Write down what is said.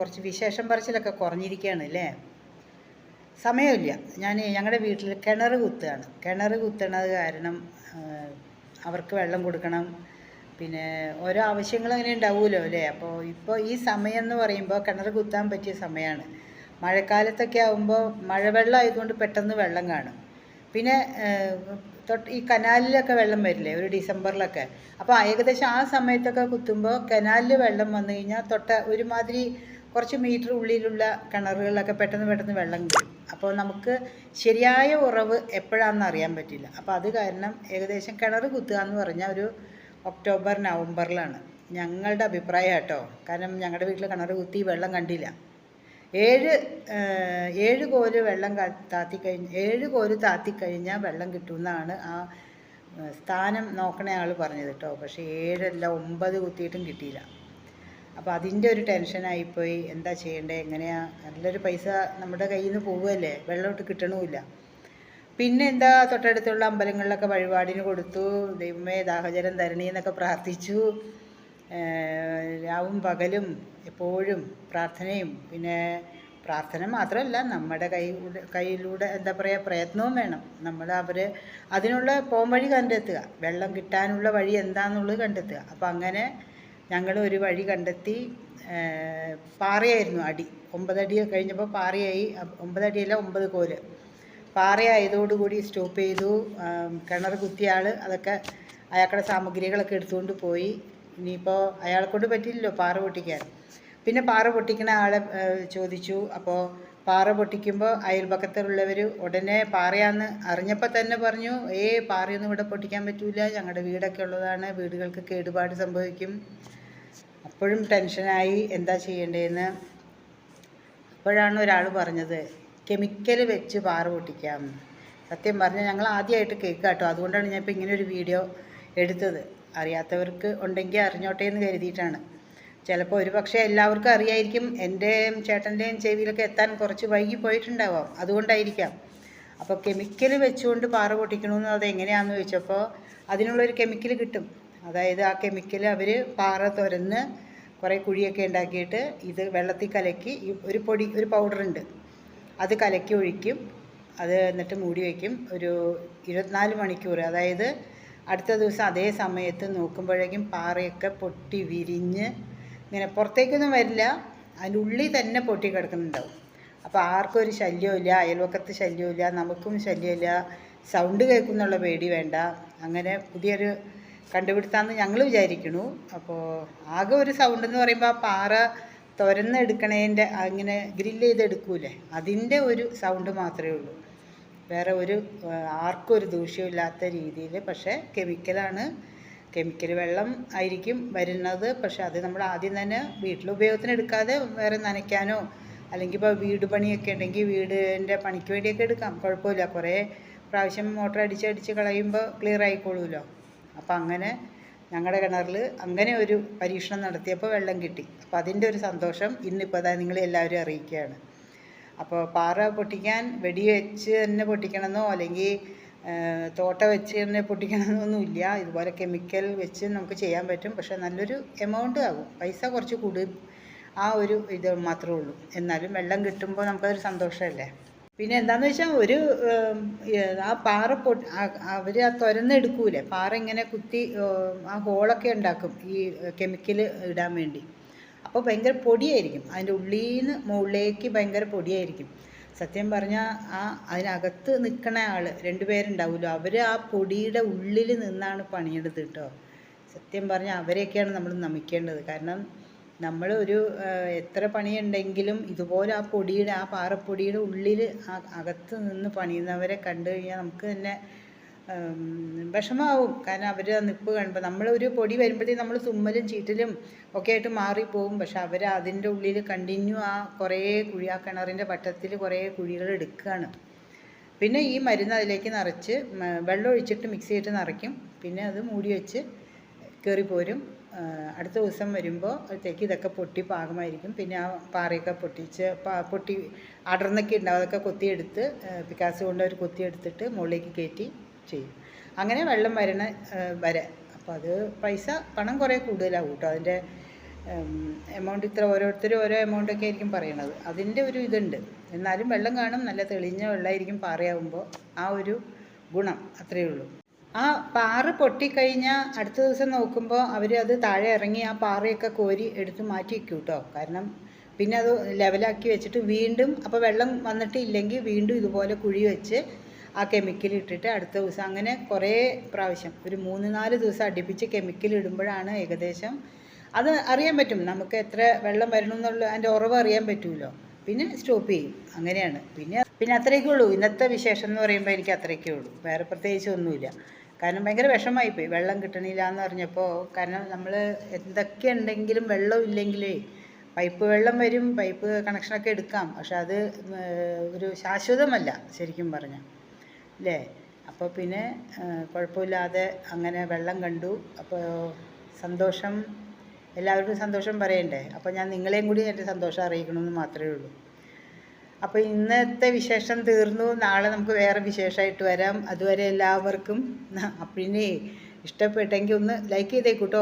കുറച്ച് വിശേഷം പറച്ചിലൊക്കെ കുറഞ്ഞിരിക്കുകയാണ് അല്ലേ? സമയമില്ല. ഞാൻ ഞങ്ങളുടെ വീട്ടിൽ കിണർ കുത്തുകയാണ്. കിണർ കുത്തണത് കാരണം അവർക്ക് വെള്ളം കൊടുക്കണം. പിന്നെ ഓരോ ആവശ്യങ്ങൾ അങ്ങനെ ഉണ്ടാവുമല്ലോ അല്ലേ? അപ്പോൾ ഇപ്പോൾ ഈ സമയം എന്ന് പറയുമ്പോൾ കിണർ കുത്താൻ പറ്റിയ സമയമാണ് മഴക്കാലത്തൊക്കെ ആകുമ്പോൾ മഴവെള്ളം ആയതുകൊണ്ട് പെട്ടെന്ന് വെള്ളം കാണും. പിന്നെ തൊട്ട് ഈ കനാലിലൊക്കെ വെള്ളം വരില്ലേ ഒരു ഡിസംബറിലൊക്കെ? അപ്പോൾ ഏകദേശം ആ സമയത്തൊക്കെ കുത്തുമ്പോൾ കനാലിൽ വെള്ളം വന്നു കഴിഞ്ഞാൽ തൊട്ട ഒരുമാതിരി കുറച്ച് മീറ്റർ ഉള്ളിലുള്ള കിണറുകളിലൊക്കെ പെട്ടെന്ന് പെട്ടെന്ന് വെള്ളം കിട്ടും അപ്പോൾ നമുക്ക് ശരിയായ ഉറവ് എപ്പോഴാണെന്ന് അറിയാൻ പറ്റില്ല. അപ്പോൾ അത് കാരണം ഏകദേശം കിണർ കുത്തുക എന്ന് പറഞ്ഞാൽ ഒരു ഒക്ടോബർ നവംബറിലാണ്. ഞങ്ങളുടെ അഭിപ്രായം കേട്ടോ. കാരണം ഞങ്ങളുടെ വീട്ടിൽ കിണർ കുത്തി വെള്ളം കണ്ടില്ല. ഏഴ് ഏഴ് കോൽ വെള്ളം താത്തി കഴിഞ്ഞ് ഏഴ് കോൽ താത്തി കഴിഞ്ഞാൽ വെള്ളം കിട്ടുമെന്നാണ് ആ സ്ഥാനം നോക്കണ ആൾ പറഞ്ഞത് കേട്ടോ. പക്ഷേ ഏഴല്ല ഒമ്പത് കുത്തിയിട്ടും കിട്ടിയില്ല. അപ്പോൾ അതിന്റെ ഒരു ടെൻഷനായിപ്പോയി എന്താ ചെയ്യേണ്ടത് എങ്ങനെയാ? നല്ലൊരു പൈസ നമ്മുടെ കയ്യിൽ നിന്ന് പോവുകയല്ലേ? വെള്ളമൊട്ട് കിട്ടണമില്ല പിന്നെ എന്താ? തൊട്ടടുത്തുള്ള അമ്പലങ്ങളിലൊക്കെ വഴിപാടിന് കൊടുത്തു. ദൈവമേ ദാഹജലം തരണി എന്നൊക്കെ പ്രാർത്ഥിച്ചു. രാവും പകലും എപ്പോഴും പ്രാർത്ഥനയും. പിന്നെ പ്രാർത്ഥന മാത്രമല്ല നമ്മുടെ കൈയുടെ കയ്യിലൂടെ എന്താ പറയുക പ്രയത്നവും വേണം. നമ്മൾ അവർ അതിനുള്ള പോംവഴി കണ്ടെത്തുക. വെള്ളം കിട്ടാനുള്ള വഴി എന്താണെന്നുള്ളത് കണ്ടെത്തുക. അപ്പം അങ്ങനെ ഞങ്ങൾ ഒരു വഴി കണ്ടെത്തി പാറയായിരുന്നു അടി. ഒമ്പതടി കഴിഞ്ഞപ്പോൾ പാറയായി. ഒമ്പതടിയല്ല ഒമ്പത് കോൽ. പാറയായതോടുകൂടി സ്റ്റോപ്പ് ചെയ്തു. കിണർ കുത്തിയ ആൾ അതൊക്കെ അയാൾക്കുടെ സാമഗ്രികളൊക്കെ എടുത്തുകൊണ്ട് പോയി. ഇനിയിപ്പോൾ അയാളെ കൊണ്ട് പറ്റില്ലല്ലോ പാറ പൊട്ടിക്കാൻ. പിന്നെ പാറ പൊട്ടിക്കുന്ന ആളെ ചോദിച്ചു. അപ്പോൾ പാറ പൊട്ടിക്കുമ്പോൾ അയൽപക്കത്തുള്ളവർ ഉടനെ പാറയാന്ന് അറിഞ്ഞപ്പോൾ തന്നെ പറഞ്ഞു ഏ പാറയൊന്നും ഇവിടെ പൊട്ടിക്കാൻ പറ്റൂല. ഞങ്ങളുടെ വീടൊക്കെ ഉള്ളതാണ്. വീടുകൾക്ക് കേടുപാട് സംഭവിക്കും. അപ്പോഴും ടെൻഷനായി എന്താ ചെയ്യേണ്ടതെന്ന് അപ്പോഴാണ് ഒരാൾ പറഞ്ഞത് കെമിക്കൽ വെച്ച് പാറ പൊട്ടിക്കാം. സത്യം പറഞ്ഞാൽ ഞങ്ങൾ ആദ്യമായിട്ട് കേൾക്കുക കേട്ടോ അതുകൊണ്ടാണ് ഞാൻ ഇപ്പോൾ ഇങ്ങനെ ഒരു വീഡിയോ എടുത്തത്. അറിയാത്തവർക്ക് ഉണ്ടെങ്കിൽ അറിഞ്ഞോട്ടെ എന്ന് കരുതിയിട്ടാണ്. ചിലപ്പോൾ ഒരു പക്ഷേ എല്ലാവർക്കും അറിയായിരിക്കും എന്റെയും ചേട്ടന്റെയും ചെവിയിലൊക്കെ എത്താൻ കുറച്ച് വൈകി പോയിട്ടുണ്ടാവാം. അതുകൊണ്ടായിരിക്കാം. അപ്പോൾ കെമിക്കൽ വെച്ചുകൊണ്ട് പാറ പൊട്ടിക്കണമെന്ന് അത് എങ്ങനെയാണെന്ന് ചോദിച്ചപ്പോൾ അതിനുള്ളൊരു കെമിക്കൽ കിട്ടും. അതായത് ആ കെമിക്കൽ അവർ പാറ തുരന്ന് കുറേ കുഴിയൊക്കെ ഉണ്ടാക്കിയിട്ട് ഇത് വെള്ളത്തിൽ കലക്കി ഒരു പൊടി ഒരു പൗഡർ ഉണ്ട് അത് കലക്കി ഒഴിക്കും. അത് എന്നിട്ട് മൂടി വയ്ക്കും. ഒരു ഇരുപത്തിനാല് മണിക്കൂർ. അതായത് അടുത്ത ദിവസം അതേ സമയത്ത് നോക്കുമ്പോഴേക്കും പാറയൊക്കെ പൊട്ടി വിരിഞ്ഞ് ഇങ്ങനെ പുറത്തേക്കൊന്നും വരില്ല. അതിന്റെ ഉള്ളിൽ തന്നെ പൊട്ടി കിടക്കുന്നുണ്ടാവും. അപ്പോൾ ആർക്കും ഒരു ശല്യമില്ല അയൽവക്കത്ത് ശല്യമില്ല നമുക്കും ശല്യമില്ല. സൗണ്ട് കേൾക്കുന്നുള്ള പേടി വേണ്ട. അങ്ങനെ പുതിയൊരു കണ്ടുപിടുത്താന്ന് ഞങ്ങൾ വിചാരിക്കണു. അപ്പോൾ ആകെ ഒരു സൗണ്ട് എന്ന് പറയുമ്പോൾ ആ പാറ തുരന്നെടുക്കണേന്റെ അങ്ങനെ ഗ്രില്ല് ചെയ്തെടുക്കൂലേ അതിന്റെ ഒരു സൗണ്ട് മാത്രമേ ഉള്ളൂ. വേറെ ഒരു ആർക്കും ഒരു ദൂഷ്യമില്ലാത്ത രീതിയിൽ പക്ഷേ കെമിക്കലാണ്. കെമിക്കൽ വെള്ളം ആയിരിക്കും വരുന്നത്. പക്ഷേ അത് നമ്മൾ ആദ്യം തന്നെ വീട്ടിൽ ഉപയോഗത്തിന് എടുക്കാതെ വേറെ നനയ്ക്കാനോ അല്ലെങ്കിൽ ഇപ്പോൾ വീട് പണിയൊക്കെ ഉണ്ടെങ്കിൽ വീടിന്റെ പണിക്ക് വേണ്ടിയൊക്കെ എടുക്കാം. കുഴപ്പമില്ല. കുറേ പ്രാവശ്യം മോട്ടർ അടിച്ച് അടിച്ച് കളയുമ്പോൾ ക്ലിയർ ആയിക്കോളൂല്ലോ. അപ്പോൾ അങ്ങനെ ഞങ്ങളുടെ കിണറിൽ അങ്ങനെ ഒരു പരീക്ഷണം നടത്തിയപ്പോൾ വെള്ളം കിട്ടി. അപ്പോൾ അതിന്റെ ഒരു സന്തോഷം ഇന്നിപ്പോൾ അതാ നിങ്ങളെ എല്ലാവരും അറിയിക്കുകയാണ്. അപ്പോൾ പാറ പൊട്ടിക്കാൻ വെടി വെച്ച് തന്നെ പൊട്ടിക്കണമെന്നോ അല്ലെങ്കിൽ തോട്ട വെച്ച് തന്നെ പൊട്ടിക്കണമെന്നൊന്നുമില്ല ഇതുപോലെ കെമിക്കൽ വെച്ച് നമുക്ക് ചെയ്യാൻ പറ്റും. പക്ഷേ നല്ലൊരു എമൗണ്ട് ആകും. പൈസ കുറച്ച് കൂടും. ആ ഒരു ഇത് മാത്രമേ ഉള്ളൂ. എന്നാലും വെള്ളം കിട്ടുമ്പോൾ നമുക്കതൊരു സന്തോഷമല്ലേ പിന്നെ എന്താന്ന് വെച്ചാൽ ഒരു ആ പാറ പൊട്ടി അവർ ആ തുരന്നെടുക്കൂലേ പാറ ഇങ്ങനെ കുത്തി ആ ഹോളൊക്കെ ഉണ്ടാക്കും ഈ കെമിക്കൽ ഇടാൻ വേണ്ടി. അപ്പോൾ ഭയങ്കര പൊടിയായിരിക്കും. അതിന്റെ ഉള്ളിൽ നിന്ന് മുകളിലേക്ക് ഭയങ്കര പൊടിയായിരിക്കും. സത്യം പറഞ്ഞാൽ ആ അതിനകത്ത് നിൽക്കണ ആൾ രണ്ടുപേരുണ്ടാവുമല്ലോ അവർ ആ പൊടിയുടെ ഉള്ളിൽ നിന്നാണ് പണിയെടുത്ത് കേട്ടോ. സത്യം പറഞ്ഞാൽ അവരെയൊക്കെയാണ് നമ്മൾ നമിക്കേണ്ടത്. കാരണം നമ്മൾ ഒരു എത്ര പണിയുണ്ടെങ്കിലും ഇതുപോലെ ആ പൊടിയുടെ ആ പാറപ്പൊടിയുടെ ഉള്ളിൽ അകത്ത് നിന്ന് പണിയുന്നവരെ കണ്ടു കഴിഞ്ഞാൽ നമുക്ക് തന്നെ വിഷമാവും. കാരണം അവർ ആ നിപ്പ് കാണുമ്പോൾ നമ്മളൊരു പൊടി വരുമ്പോഴത്തേക്കും നമ്മൾ തുമ്മലും ചീറ്റലും ഒക്കെ ആയിട്ട് മാറിപ്പോവും പക്ഷെ അവർ അതിന്റെ ഉള്ളിൽ കണ്ടിന്യൂ ആ കുറേ കുഴി ആ കിണറിന്റെ വട്ടത്തിൽ കുറേ കുഴികൾ എടുക്കുകയാണ് പിന്നെ ഈ മരുന്ന് അതിലേക്ക് നിറച്ച് വെള്ളം ഒഴിച്ചിട്ട് മിക്സ് ചെയ്തിട്ട് നിറയ്ക്കും. പിന്നെ അത് മൂടി വെച്ച് കയറി പോരും അടുത്ത ദിവസം വരുമ്പോൾ അപ്പോഴത്തേക്ക് ഇതൊക്കെ പൊട്ടി പാകമായിരിക്കും. പിന്നെ ആ പാറയൊക്കെ പൊട്ടിച്ച് പൊട്ടി അടർന്നൊക്കെ ഉണ്ടാവും. അതൊക്കെ കൊത്തിയെടുത്ത് പിക്കാസ് കൊണ്ട് അവർ കൊത്തിയെടുത്തിട്ട് മുകളിലേക്ക് കയറ്റി ചെയ്യും. അങ്ങനെ വെള്ളം വരണ വരെ. അപ്പോൾ അത് പൈസ പണം കുറേ കൂടുതലാവും കേട്ടോ. അതിന്റെ എമൗണ്ട് ഇത്ര ഓരോരുത്തരും ഓരോ എമൗണ്ടൊക്കെ ആയിരിക്കും പറയണത്. അതിന്റെ ഒരു ഇതുണ്ട്. എന്നാലും വെള്ളം കാണും. നല്ല തെളിഞ്ഞ വെള്ളമായിരിക്കും പാറയാകുമ്പോൾ ആ ഒരു ഗുണം അത്രയേ ഉള്ളൂ. ആ പാറ പൊട്ടിക്കഴിഞ്ഞാൽ അടുത്ത ദിവസം നോക്കുമ്പോൾ അവർ അത് താഴെ ഇറങ്ങി ആ പാറയൊക്കെ കോരി എടുത്ത് മാറ്റി വയ്ക്കും കേട്ടോ കാരണം പിന്നെ അത് ലെവലാക്കി വെച്ചിട്ട് വീണ്ടും അപ്പോൾ വെള്ളം വന്നിട്ട് ഇല്ലെങ്കിൽ വീണ്ടും ഇതുപോലെ കുഴി വെച്ച് ആ കെമിക്കൽ ഇട്ടിട്ട് അടുത്ത ദിവസം അങ്ങനെ കുറേ പ്രാവശ്യം ഒരു മൂന്ന് നാല് ദിവസം അടുപ്പിച്ച് കെമിക്കൽ ഇടുമ്പോഴാണ് ഏകദേശം അത് അറിയാൻ പറ്റും. നമുക്ക് എത്ര വെള്ളം വരണം എന്നുള്ള അതിന്റെ ഉറവ് അറിയാൻ പറ്റുമല്ലോ പിന്നെ സ്റ്റോപ്പ് ചെയ്യും. അങ്ങനെയാണ്. പിന്നെ പിന്നെ അത്രയൊക്കെ ഉള്ളൂ. ഇന്നത്തെ വിശേഷം എന്ന് പറയുമ്പോൾ എനിക്ക് അത്രയൊക്കെ ഉള്ളൂ. വേറെ പ്രത്യേകിച്ച് ഒന്നുമില്ല. കാരണം ഭയങ്കര വിഷമമായിപ്പോയി വെള്ളം കിട്ടണില്ല എന്ന് പറഞ്ഞപ്പോൾ കാരണം നമ്മൾ എന്തൊക്കെ ഉണ്ടെങ്കിലും വെള്ളം ഇല്ലെങ്കിലേ പൈപ്പ് വെള്ളം വരും പൈപ്പ് കണക്ഷനൊക്കെ എടുക്കാം. പക്ഷെ അത് ഒരു ശാശ്വതമല്ല ശരിക്കും പറഞ്ഞാൽ അല്ലേ അപ്പോൾ പിന്നെ കുഴപ്പമില്ലാതെ അങ്ങനെ വെള്ളം കണ്ടു. അപ്പോൾ സന്തോഷം എല്ലാവരും സന്തോഷം പറയണ്ടേ? അപ്പോൾ ഞാൻ നിങ്ങളെയും കൂടി എന്റെ സന്തോഷം അറിയിക്കണമെന്ന് മാത്രമേ ഉള്ളൂ. അപ്പോൾ ഇന്നത്തെ വിശേഷം തീർന്നു. നാളെ നമുക്ക് വേറെ വിശേഷമായിട്ട് വരാം. അതുവരെ എല്ലാവർക്കും പിന്നെ ഇഷ്ടപ്പെട്ടെങ്കിൽ ഒന്ന് ലൈക്ക് ചെയ്തേക്കൂട്ടോ.